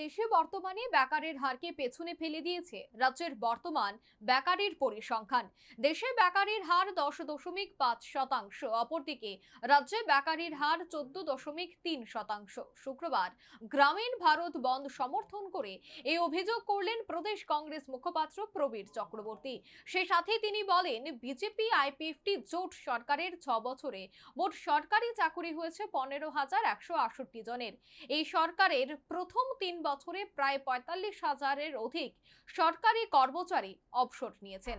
দেশে বর্তমানে বেকারের হারকে পেছনে ফেলে দিয়েছে রাজ্যের বর্তমান বেকারের পরিসংখ্যান। দেশে বেকারের হার দশ দশমিক পাঁচ শতাংশ, অপরদিকে রাজ্যে বেকারের হার চোদ্দ দশমিক তিন শতাংশ। শুক্রবার গ্রামীণ ভারত বন্ধ সমর্থন করে এই অভিযোগ করলেন প্রদেশ কংগ্রেস মুখপাত্র প্রবীর চক্রবর্তী। সে সাথে তিনি বলেন, বিজেপি আইপিএফটি জোট সরকারের ছ বছরে মোট সরকারি চাকুরি হয়েছে পনেরো হাজার একশো আটষট্টি জনের। এই সরকারের প্রথম তিন বছরে প্রায় পঁয়তাল্লিশ হাজারের অধিক সরকারি কর্মচারী অবসর নিয়েছেন।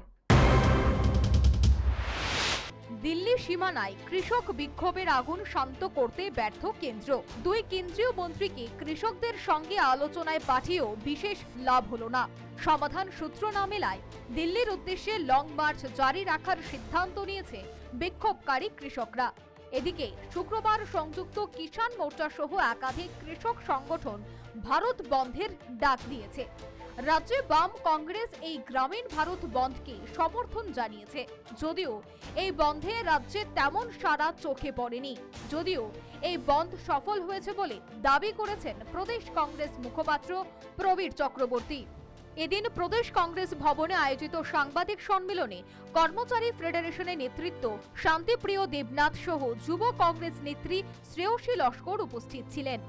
দিল্লি সীমানায় কৃষক বিক্ষোভের আগুন শান্ত করতে ব্যর্থ কেন্দ্র। দুই কেন্দ্রীয় মন্ত্রীকে কৃষকদের সঙ্গে আলোচনায় পাঠিয়েও বিশেষ লাভ হলো না। সমাধান সূত্র না মেলায় দিল্লির উদ্দেশ্যে লং মার্চ জারি রাখার সিদ্ধান্ত নিয়েছে বিক্ষোভকারী কৃষকরা। এদিকে শুক্রবার সংযুক্ত কিষাণ মোর্চা সহ একাধিক কৃষক সংগঠন ভারত বন্ধের ডাক দিয়েছে। রাজ্যে বাম কংগ্রেস এই গ্রামীণ ভারত বন্ধকে সমর্থন জানিয়েছে। যদিও এই বন্ধে রাজ্যে তেমন সারা চোখে পড়েনি। যদিও এই বন্ধ সফল হয়েছে বলে দাবি করেছেন প্রদেশ কংগ্রেস মুখপাত্র প্রবীর চক্রবর্তী। এদিন প্রদেশ কংগ্রেস ভবনে আয়োজিত সাংবাদিক সম্মেলনে কর্মচারী ফেডারেশনের নেতৃত্ব শান্তিপ্রিয় দেবনাথ সহ যুব কংগ্রেস নেত্রী শ্রেয়সী লস্কর উপস্থিত ছিলেন।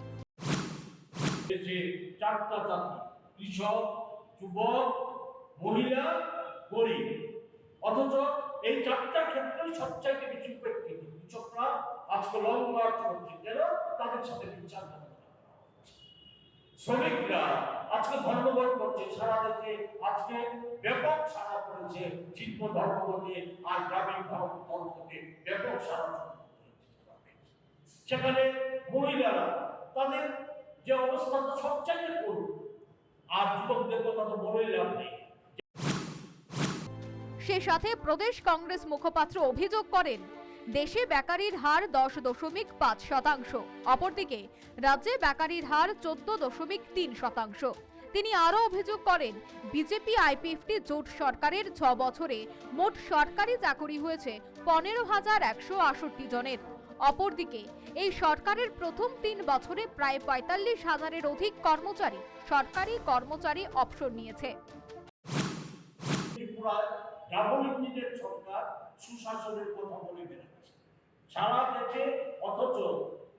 অথচ এই চারটা ক্ষেত্রেই সবচাইতে বেশি উপেক্ষিত। কৃষকরা আজকে কেন তাদের সাথে বিচার শ্রমিকরা আজকে ধর্মঘট করছে, সারা দেশে আজকে ব্যাপক সারা পড়েছে শিল্প ধর্মঘটে আর গ্রামীণ ধর্ম ধর্মঘটে ব্যাপক সারা সেখানে মহিলারা তাদের যে অবস্থাটা সবচাইতে করুন। আর যুবকদের কথা তো বলেই লাভ নেই। সে সাথে প্রদেশ কংগ্রেস মুখপাত্র অভিযোগ করেন দেশে বেকারির হার দশ দশমিক পাঁচ শতাংশ। অপরদিকে, রাজ্যে বেকারির হার চোদ্দ দশমিক তিন শতাংশ। তিনি আরও অভিযোগ করেন, বিজেপি আইপিএফটি জোট সরকারের ছ বছরে মোট সরকারি চাকরি হয়েছে পনেরো হাজার একশো আষট্টি জনের। অপরদিকে, এই সরকারের প্রথম তিন বছরে প্রায় পঁয়তাল্লিশ হাজারের অধিক কর্মচারী সরকারি কর্মচারী অবসর নিয়েছে। ত্রিপুরায় ডাবল ইঞ্জিনের সরকার সুশাসনের কথা বলে বেড়াচ্ছে। সারা দেশে, অথচ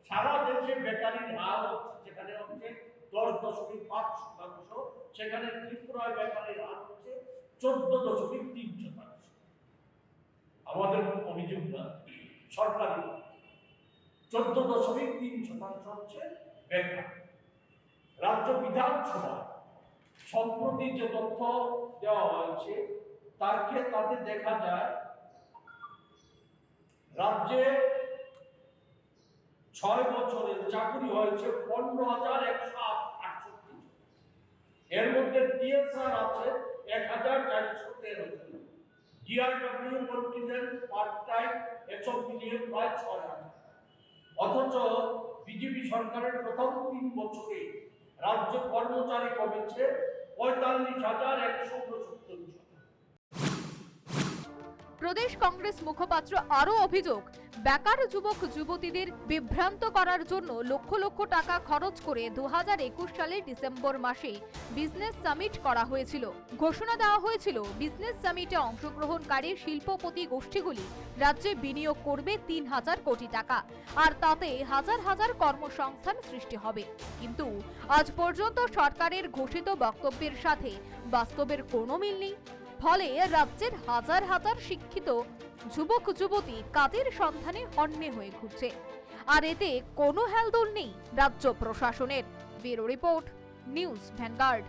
সারা দেশে বেকারির হার হচ্ছে, যেখানে হচ্ছে দশ দশমিক পাঁচ শতাংশ, সেখানে ত্রিপুরায় বেকারির হার হচ্ছে চোদ্দ দশমিক তিন শতাংশ। আমাদের অভিযোগ না। সরকারি চোদ্দ দশমিক তিন শতাংশ হচ্ছে বেকার। রাজ্য বিধানসভা, সম্প্রতি যে তথ্য দেওয়া হয়েছে, তাকে তাতে দেখা যায় রাজ্যে ছয় বছরের চাকরি হয়েছে পনেরো হাজার একশো আটষট্টি। এর মধ্যে টিএসআর আছে এক হাজার চারশো তেরো ডিআরডব্লিউ কন্টিনেন্ট পার্ট টাইম এসব মিলিয়ে প্রায় ছয় হাজার। অথচ বিজেপি সরকারের প্রথম তিন বছরে রাজ্য কর্মচারী কমেছে পঁয়তাল্লিশ হাজার একশো জন প্রদেশ কংগ্রেস মুখপাত্র আরও অভিযোগ, বেকার যুবক যুবতীদের বিভ্রান্ত করার জন্য লক্ষ লক্ষ টাকা খরচ করে দু হাজার একুশ সালের ডিসেম্বর মাসে বিজনেস সামিট করা হয়েছিল। ঘোষণা দেওয়া হয়েছিল, বিজনেস সামিটে অংশগ্রহণকারী শিল্পপতি গোষ্ঠীগুলি রাজ্যে বিনিয়োগ করবে তিন হাজার কোটি টাকা, আর তাতে হাজার হাজার কর্মসংস্থান সৃষ্টি হবে। কিন্তু আজ পর্যন্ত সরকারের ঘোষিত বক্তব্যের সাথে বাস্তবের কোনো মিল নেই। ফলে রাজ্যের হাজার হাজার শিক্ষিত যুবক, যুবতী কাজের সন্ধানে হন্যে হয়ে ঘুরছে। আর এতে কোনো হেলদোল নেই রাজ্য প্রশাসনের। Bureau report, news Vanguard.